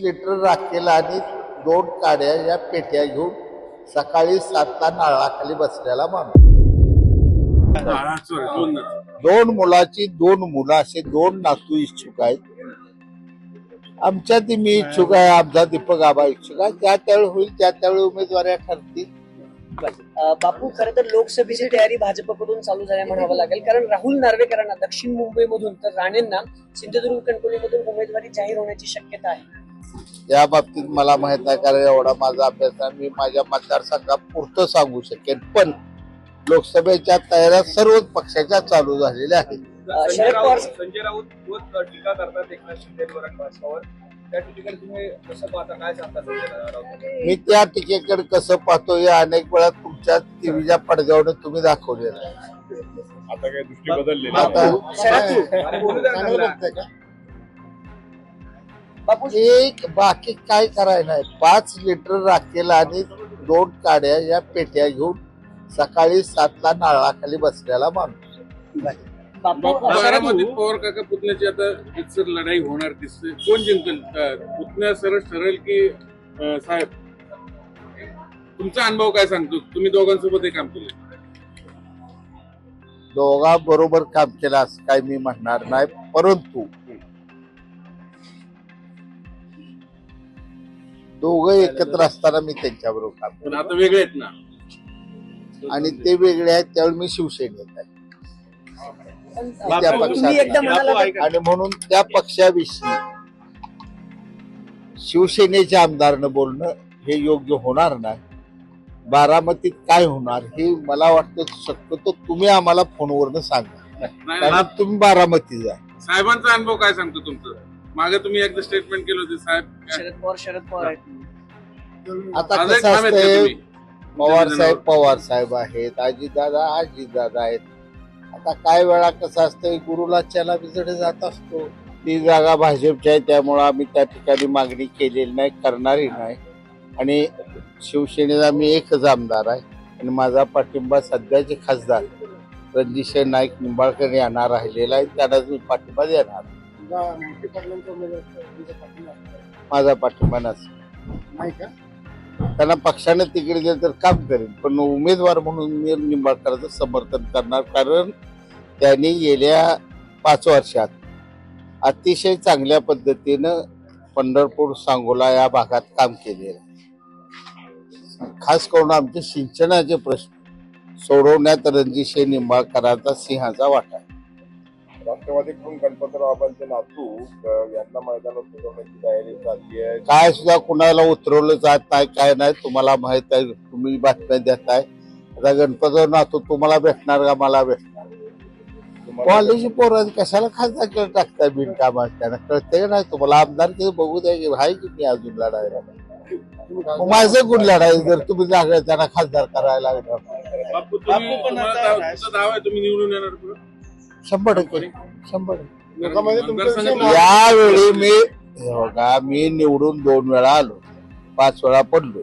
Litre राखेल आणि दोन काड्या या पेट्या घेऊन सकाळी सातला नाळाखाली बसलेला माणूस. दोन मुलाची दोन मुलं असे दोन नातू इच्छुक आहेत. आमच्यात मी इच्छुक आहे आमचा दीपक आबा इच्छुक आहे. त्या त्यावेळी होईल त्या त्यावेळी उमेदवाऱ्या ठरतील. बापू खरं तर लोकसभेची तयारी भाजपकडून चालू झाल्या म्हणावं लागेल. कारण राहुल नार्वेकरांना दक्षिण मुंबईमधून तर राणेंना सिंधुदुर्ग कणकवलीमधून उमेदवारी जाहीर होण्याची शक्यता आहे. या बाबतीत मला माहीत नाही कारण एवढा माझा अभ्यास आहे मी माझ्या मतदारसंघापुरतं सांगू शकेन पण लोकसभेच्या तयाऱ्या सर्वच पक्षाच्या चालू झालेल्या आहेत. संजय राऊत संजय राऊत बहुत टीका करतात एकनाथ शिंदेवर आणि भाजपावर त्या ठिकाणी तुम्ही कसं पाहता? काय सांगता संजय राऊत? मी त्या टीकेकडे कसं पाहतो या अनेक वेळा तुमच्या टीव्हीच्या पडद्यावर तुम्ही दाखवलेलं आहे. आता काय दृष्टी बदललेली आता एक बाकी काय करायला नाही. पाच लिटर राखेल आणि दोन काड्या या पेट्या घेऊन सकाळी सातला नारळाखाली बसलेला माणूस बापू बारामतीत पवार काका पुतण्याची आता एकसर लढाई होणार दिसते. कोण जिंकेल? पुतण्या सरळ ठरेल की अं, साहेब? तुमचा अनुभव काय सांगतो? तुम्ही दोघांसोबत हे काम केले. दोघा बरोबर काम केलं असं काय मी म्हणणार नाही. परंतु दोघं एकत्र असताना मी त्यांच्याबरोबर काम पण आता वेगळे आहेत ना. केलं आणि ते वेगळे आहेत त्यावेळी मी शिवसेनेत आहे. पण, त्या बापू, तुम्ही पक्षात एकदा म्हणाला आणि म्हणून त्या पक्षाविषयी शिवसेनेच्या आमदारनं बोलणं हे योग्य होणार नाही. बारामतीत काय होणार हे मला वाटतं शक्यतो तुम्ही आम्हाला फोनवरनं सांगा. नाही, कारण नाही. तुम्ही बारामती जा. साहेबांचा अनुभव काय सांगतो तुमचं? मागे तुम्ही एकदा स्टेटमेंट केलं होते साहेब. शरद पवार शरद पवार आहेत. आता आज एक कसं असतंय तुम्ही? पवार साहेब पवार साहेब आहेत आजीदादा आजीदादा आहेत. आता काय वेळा कसं असतंय गुरुला चला बिजडे जात असतो. ती जागा भाजपची आहे त्यामुळं आम्ही त्या ठिकाणी मागणी केलेली नाही करणारही नाही. आणि शिवसेनेचा मी एकच आमदार आहे आणि माझा पाठिंबा सध्याचे खासदार रणजितसिंह नाईक निंबाळकर यांना राहिलेला आहे त्यांना मी पाठिंबा देणार. माझा पाठिंबा नसेल त्यांना पक्षाने तिकीट दिलं तर काम करेल पण उमेदवार म्हणून मी निंबाळकरांचं समर्थन करणार कारण त्यांनी गेल्या पाच वर्षात अतिशय चांगल्या पद्धतीनं पंढरपूर सांगोला या भागात काम केलेलं आहे. खास करून आमचे सिंचनाचे प्रश्न सोडवण्यात रणजितसिंह निंबाळकरांचा सिंहाचा वाटा. राष्ट्रवादीकडून गणपतराव बाबांचे नातू यांना मैदानात उतरवण्याची तयारी चालली आहे. काय सुद्धा कुणाला उतरवलं जात नाही काय नाही तुम्हाला माहीत आहे तुम्ही बातम्या देताय. आता गणपती नातो तुम्हाला भेटणार का मला भेटणार? कॉलेज पोरं कशाला खासदार केलं टाकताय बिनकामात त्यांना? कळतंय नाही तुम्हाला आमदार ते बघू द्या की आहे की मी अजून लढायला माझं गुण लढायचं जर तुम्ही जागा त्यांना खासदार करायला लागला बापू तुम्ही तुम्हाला दाव- तुमचा दावा आहे तुम्ही निवडून येणार पुढं? शंभर टक्के. शंभर टक्के. लोकांमध्ये तुमचा विषय मतदारसंघात नाही. यावेळी मी हे बघा मी निवडून दोन वेळा आलो. पाच वेळा पडलो.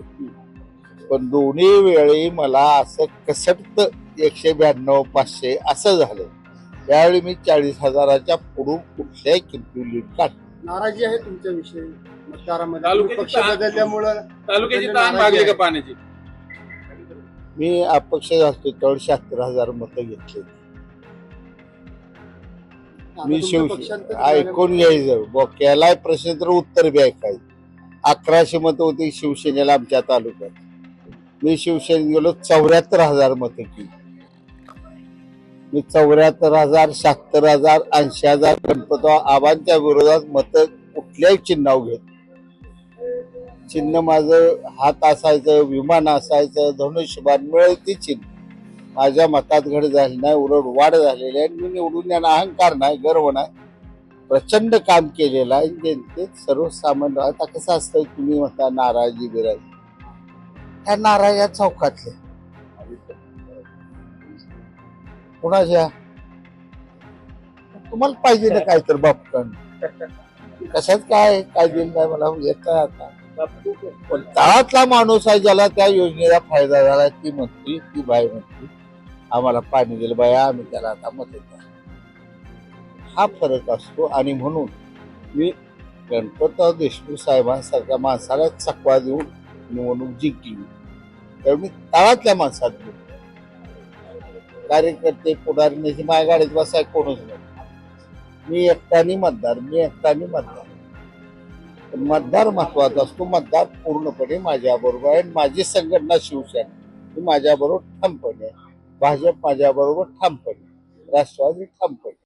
पण दोन्ही वेळी मला असं कसट एकशे ब्याण्णव पाचशे असं झालं. त्यावेळी मी चाळीस हजाराच्या पुढून कुठल्याही किमती लीड काढ नाराजी आहे तुमच्याविषयी मतदारामध्ये तालुक्याची पक्ष ताण- बदलल्यामुळं तालुक्याची ताण भागली का पाण्याची? मी अपक्ष असतो त्यावेळी शहात्तर हजार मतं घेतले. मी शिव ऐकून घ्यायचं. बोक्याला प्रश्न तर उत्तर बी ऐकायचं. अकराशे मतं होती शिवसेनेला आमच्या तालुक्यात. मी शिवसेनेत गेलो चौऱ्याहत्तर हजार मतं केली. मी चौऱ्याहत्तर हजार शहात्तर हजार ऐंशी हजार गणपतराव आबांच्या विरोधात मतं कुठल्याही चिन्हावर घेत चिन्ह माझं हात असायचं विमान असायचं धनुष्यबाण मिळेल ती चिन्ह. माझ्या मतात घड झाली नाही उलट वाढ झालेली आहे. मी निवडून येणं अहंकार नाही गर्व नाही. प्रचंड काम केलेलं आहे. जनतेत सर्वसामान्य आता कसं असतं तुम्ही म्हणता नाराजी त्या ह्या नाराज्या चौकातले कुणाच्या? तुम्हाला पाहिजे ना काय तर बापकण कशात काय काय दिलं नाही मला येत नाही आता. पण तळातला माणूस आहे ज्याला त्या योजनेचा फायदा झाला ती म्हणती ती बाई म्हणती आम्हाला पाणी दिलं बाया आम्ही त्याला आता मदत करू. हा फरक असतो आणि म्हणून मी गणपतराव देशमुख साहेबांसारख्या माणसाला चकवा देऊन निवडणूक जिंकली त्यामुळे मी तळातल्या माणसात गेलो. कार्यकर्ते पुढारी नेते माझ्या गाडीत बसाय कोणच नाही मी एकट्याने मतदार मी एकट्याने मतदार पण मतदार महत्त्वाचा असतो मतदार पूर्णपणे माझ्याबरोबर आहे आणि माझी संघटना शिवसेना ही माझ्याबरोबर ठामपणे भाजप माझ्याबरोबर ठामपणे राष्ट्रवादी ठामपणे.